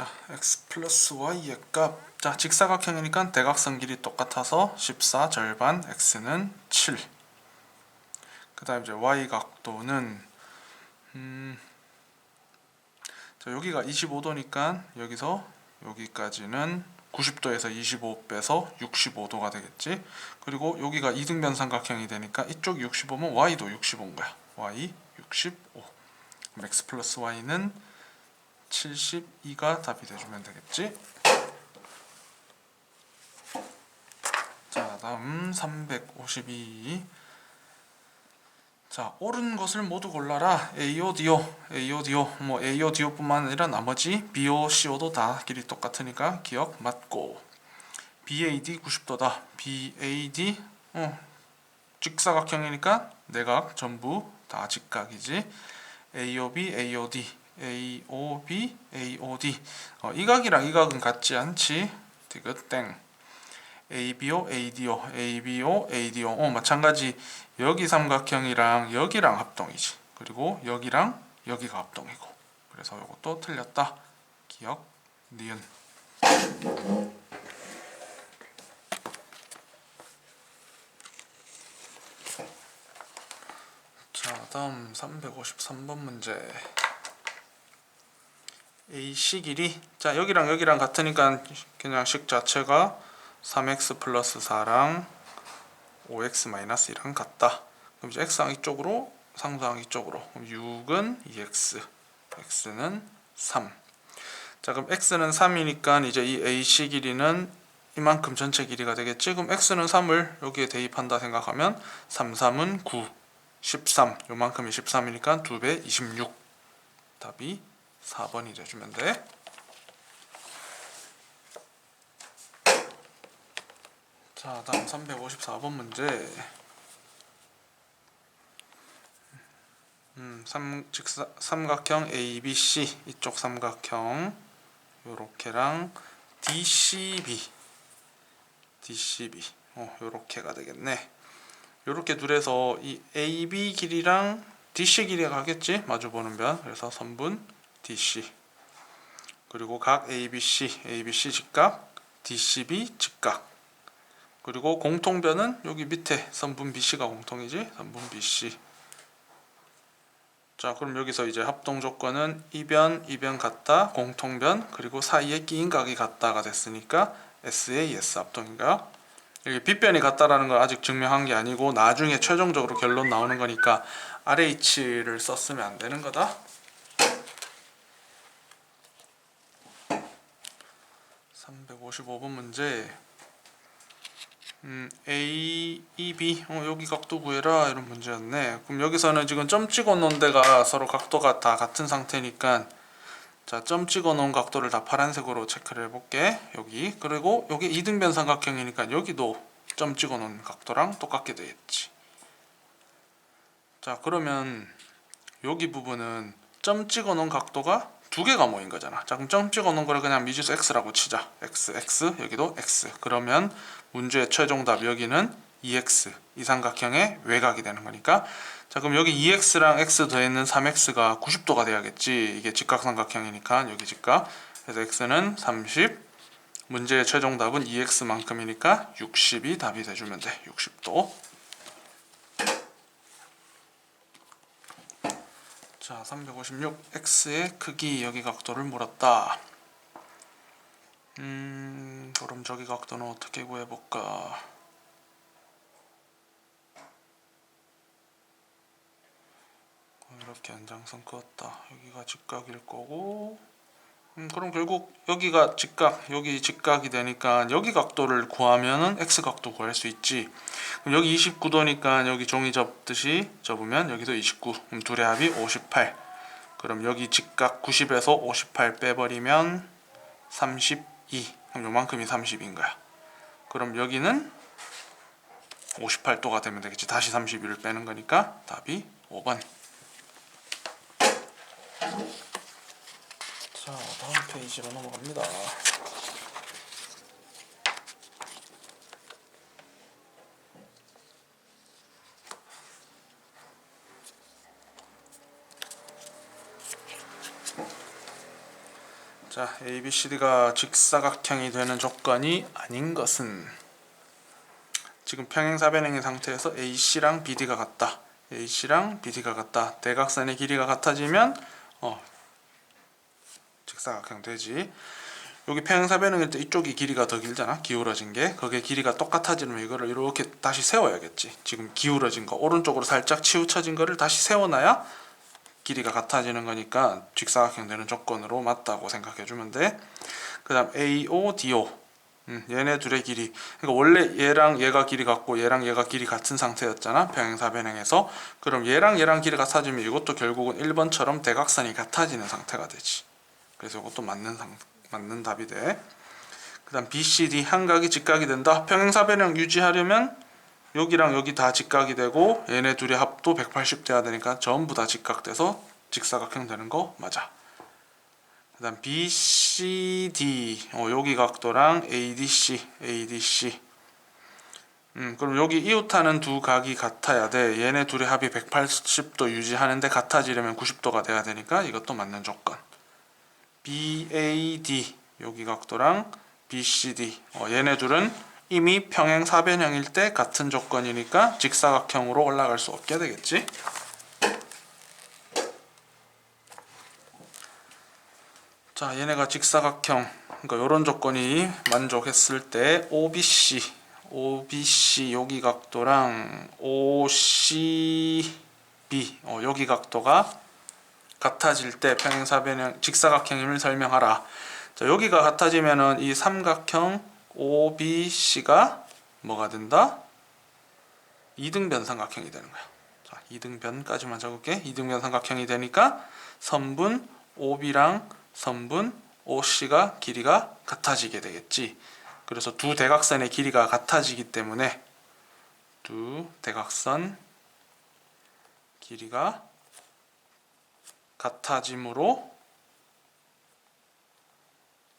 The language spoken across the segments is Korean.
자, x 플러스 y의 값. 자, 직사각형이니까 대각선 길이 똑같아서 14 절반 x는 7. 그 다음 이제 y 각도는 음. 자, 여기가 25도니까 여기서 여기까지는 90도에서 25 빼서 65도가 되겠지. 그리고 여기가 이등변 삼각형이 되니까 이쪽 65면 y도 65인 거야. y 65. 그럼 x 플러스 y는 72가 답이 돼주면 되겠지. 자, 다음 352. 자, 옳은 것을 모두 골라라. AO, DO, AO, DO, 뭐 AO, DO뿐만 아니라 나머지 BO, CO도 다 길이 똑같으니까 기억 맞고. BAD 90도다. BAD 어, 직사각형이니까 내각 전부 다 직각이지. AOB, AOD, AOB, AOD. 어, 이 각이랑 이 각은 같지 않지. 디귿 땡. ABO, ADO, ABO, ADO. 어, 마찬가지. 여기 삼각형이랑 여기랑 합동이지. 그리고 여기랑 여기가 합동이고. 그래서 이것도 틀렸다. 기억, 니은. 자, 다음 353번 문제. A식 길이 자 여기랑 여기랑 같으니까 그냥 식 자체가 3x 플러스 4랑 5x 마이너스 1랑 같다. 그럼 이제 x항 이 쪽으로 상수항 이 쪽으로 그럼 6은 2x x는 3. 자 그럼 x는 3이니까 이제 이 AC 길이는 이만큼 전체 길이가 되겠지. 그럼 x는 3을 여기에 대입한다 생각하면 3, 3은 9, 13 요만큼이 13이니까 2배 26 답이 4번이 돼주면 돼. 자, 다음 354번 문제. 음, 삼, 직사, 삼각형 ABC 이쪽 삼각형 요렇게랑 DCB DCB 어, 요렇게가 되겠네. 요렇게 둘에서 이 AB 길이랑 DC 길이가 가겠지 마주 보는 변. 그래서 선분 DC 그리고 각 ABC, ABC 직각, DCB 직각. 그리고 공통변은 여기 밑에 선분 BC가 공통이지? 선분 BC 자 그럼 여기서 이제 합동 조건은 이변, 이변 같다, 공통변 그리고 사이에 끼인 각이 같다가 됐으니까 SAS 합동인가? 여기 빗변이 같다라는 걸 아직 증명한 게 아니고 나중에 최종적으로 결론 나오는 거니까 RH를 썼으면 안 되는 거다 355번 문제. 음, A, E, B. 어, 여기 각도 구해라 이런 문제였네. 그럼 여기서는 지금 점 찍어 놓은 데가 서로 각도가 다 같은 상태니까 자, 점 찍어 놓은 각도를 다 파란색으로 체크를 해볼게 여기. 그리고 여기 이등변 삼각형이니까 여기도 점 찍어 놓은 각도랑 똑같게 되겠지. 자 그러면 여기 부분은 점 찍어 놓은 각도가 두 개가 모인 거잖아. 자, 그럼 점 찍어 놓은 거를 그냥 미지수 x라고 치자. x, x, 여기도 x. 그러면 문제의 최종 답 여기는 2x. 이 삼각형의 외곽이 되는 거니까. 자, 그럼 여기 2x랑 x 더했는 3x가 90도가 돼야겠지. 이게 직각삼각형이니까 여기 직각. 그래서 x는 30. 문제의 최종 답은 2x만큼이니까 60이 답이 돼주면 돼. 60도. 자, 356 x의 크기 여기 각도를 물었다. 음, 그럼 저기 각도는 어떻게 구해볼까? 어, 이렇게 연장선 그었다. 여기가 직각일 거고. 음, 그럼 결국 여기가 직각, 여기 직각이 되니까 여기 각도를 구하면은 x 각도 구할 수 있지. 그럼 여기 29도니까 여기 종이 접듯이 접으면 여기도 29. 그럼 둘의 합이 58. 그럼 여기 직각 90에서 58 빼버리면 32. 그럼 요만큼이 30인 거야. 그럼 여기는 58도가 되면 되겠지. 다시 32를 빼는 거니까 답이 5번. 자, 다음 페이지로 넘어갑니다. 자, ABCD가 직사각형이 되는 조건이 아닌 것은 지금 평행사변형의 상태에서 AC랑 BD가 같다. AC랑 BD가 같다. 대각선의 길이가 같아지면 어 직사각형 되지. 여기 평행사변형일 때 이쪽이 길이가 더 길잖아. 기울어진 게. 거기에 길이가 똑같아지면 이거를 이렇게 다시 세워야겠지. 지금 기울어진 거 오른쪽으로 살짝 치우쳐진 거를 다시 세워놔야 길이가 같아지는 거니까 직사각형 되는 조건으로 맞다고 생각해 주면 돼. 그 다음 AO, DO. 음, 얘네 둘의 길이. 그러니까 원래 얘랑 얘가 길이 같고 얘랑 얘가 길이 같은 상태였잖아. 평행사변형에서. 그럼 얘랑 얘랑 길이 같아지면 이것도 결국은 1번처럼 대각선이 같아지는 상태가 되지. 그래서 이것도 맞는 상 맞는 답이 돼. 그다음 BCD 한각이 직각이 된다. 평행사변형 유지하려면 여기랑 여기 다 직각이 되고 얘네 둘의 합도 180 돼야 되니까 전부 다 직각돼서 직사각형 되는 거 맞아. 그다음 BCD 어, 여기 각도랑 ADC ADC 음 그럼 여기 이웃하는 두 각이 같아야 돼. 얘네 둘의 합이 180도 유지하는데 같아지려면 90도가 돼야 되니까 이것도 맞는 조건. BAD 여기 각도랑 BCD 어, 얘네 둘은 이미 평행 사변형일 때 같은 조건이니까 직사각형으로 올라갈 수 없게 되겠지. 자, 얘네가 직사각형. 그러니까 이런 조건이 만족했을 때 OBC OBC 여기 각도랑 OCB 어, 여기 각도가 같아질 때 평행사변형 직사각형임을 설명하라. 자, 여기가 같아지면은 이 삼각형 OBC가 뭐가 된다? 이등변 삼각형이 되는 거야. 자, 이등변까지만 적을게. 이등변 삼각형이 되니까 선분 OB랑 선분 OC가 길이가 같아지게 되겠지. 그래서 두 대각선의 길이가 같아지기 때문에 두 대각선 길이가 같아짐으로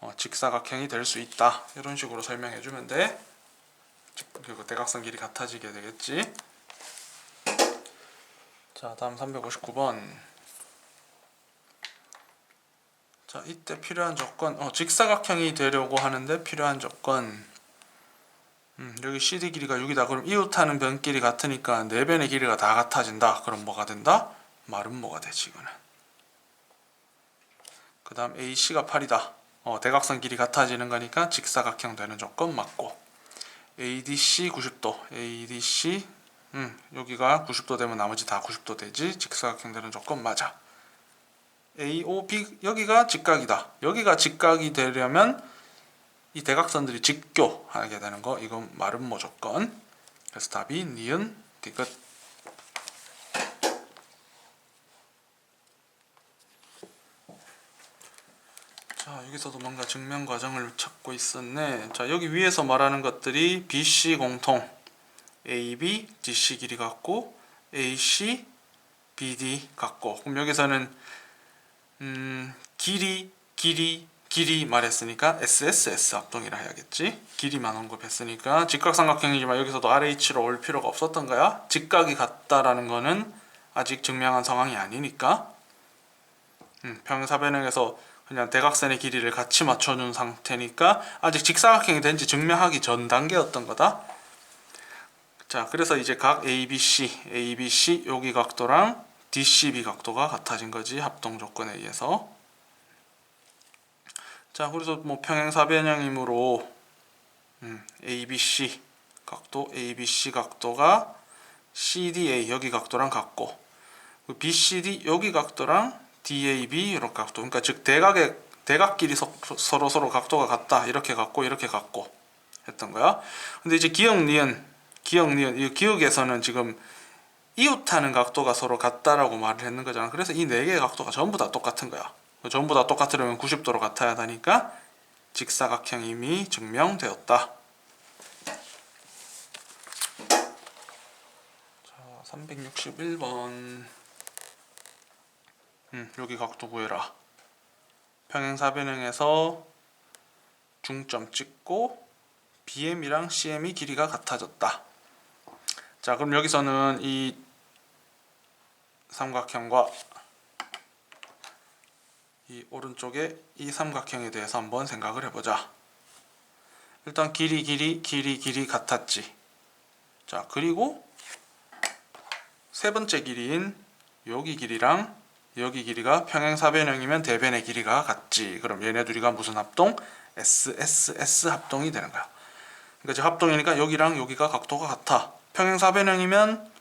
어, 직사각형이 될 수 있다. 이런 식으로 설명해 주면 돼. 그리고 대각선 길이 같아지게 되겠지. 자, 다음 359번. 자, 이때 필요한 조건, 어, 직사각형이 되려고 하는데 필요한 조건. 음, 여기 CD 길이가 6이다. 그럼 이웃하는 변 길이 같으니까 네 변의 길이가 다 같아진다. 그럼 뭐가 된다? 마름모가 되지 이거는. 그 다음 AC가 8이다. 어, 대각선 길이 같아지는 거니까 직사각형 되는 조건 맞고. ADC 90도. ADC 음, 여기가 90도 되면 나머지 다 90도 되지. 직사각형 되는 조건 맞아. AOB 여기가 직각이다. 여기가 직각이 되려면 이 대각선들이 직교하게 되는 거. 이건 마름모 조건. 그래서 답이 니은 디귿 자 여기서도 뭔가 증명 과정을 찾고 있었네. 자 여기 위에서 말하는 것들이 BC 공통. AB, DC 길이 같고 AC, BD 같고. 그럼 여기서는 음, 길이, 길이, 길이 말했으니까 SSS 합동이라 해야겠지? 길이만 언급했으니까 직각삼각형이지만 여기서도 RH로 올 필요가 없었던 거야. 직각이 같다라는 거는 아직 증명한 상황이 아니니까. 음, 평행사변형에서 그냥 대각선의 길이를 같이 맞춰준 상태니까 아직 직사각형이 된지 증명하기 전 단계였던 거다. 자, 그래서 이제 각 ABC, ABC 여기 각도랑 DCB 각도가 같아진 거지 합동 조건에 의해서. 자, 그래서 뭐 평행 사변형이므로 음, ABC 각도, ABC 각도가 CDA 여기 각도랑 같고 BCD 여기 각도랑 DAB 이런 각도. 그러니까 즉 대각의 대각끼리 서, 서로 서로 각도가 같다. 이렇게 같고 이렇게 같고 했던 거야. 근데 이제 기억 니은 기억 니은 이 기억에서는 지금 이웃하는 각도가 서로 같다라고 말을 했는 거잖아. 그래서 이 네 개의 각도가 전부 다 똑같은 거야. 전부 다 똑같으려면 90도로 같아야 하니까 직사각형임이 증명되었다. 자 361번 음, 여기 각도 구해라. 평행사변형에서 중점 찍고 BM이랑 CM이 길이가 같아졌다. 자, 그럼 여기서는 이 삼각형과 이 오른쪽에 이 삼각형에 대해서 한번 생각을 해보자. 일단 길이 길이 길이 길이 같았지. 자 그리고 세 번째 길이인 여기 길이랑 여기 길이가 평행사변형이면 대변의 길이가 같지. 그럼 얘네 둘이가 무슨 합동? S S S 합동이 되는 거야. 그러니까 합동이니까 여기랑 여기가 각도가 같아. 평행사변형이면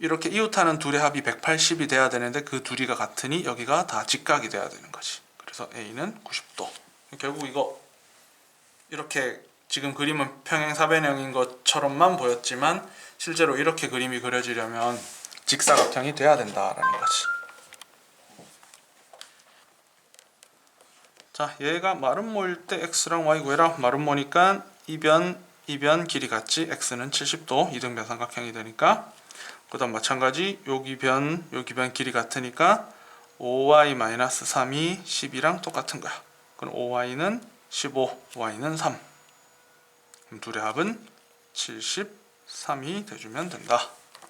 이렇게 이웃하는 둘의 합이 180이 돼야 되는데 그 둘이가 같으니 여기가 다 직각이 돼야 되는 거지. 그래서 A는 90도. 결국 이거 이렇게 지금 그림은 평행사변형인 것처럼만 보였지만 실제로 이렇게 그림이 그려지려면 직사각형이 돼야 된다라는 거지. 자, 얘가 마름 모일 때 x랑 y 구해라. 마름 모니까 이변 이변 길이 같지. x는 70도 이등변 삼각형이 되니까. 그다음 마찬가지 여기 변 여기 변 길이 같으니까 5y-3이 10이랑 똑같은 거야. 그럼 5y는 15, y는 3. 그럼 둘의 합은 73이 돼주면 된다.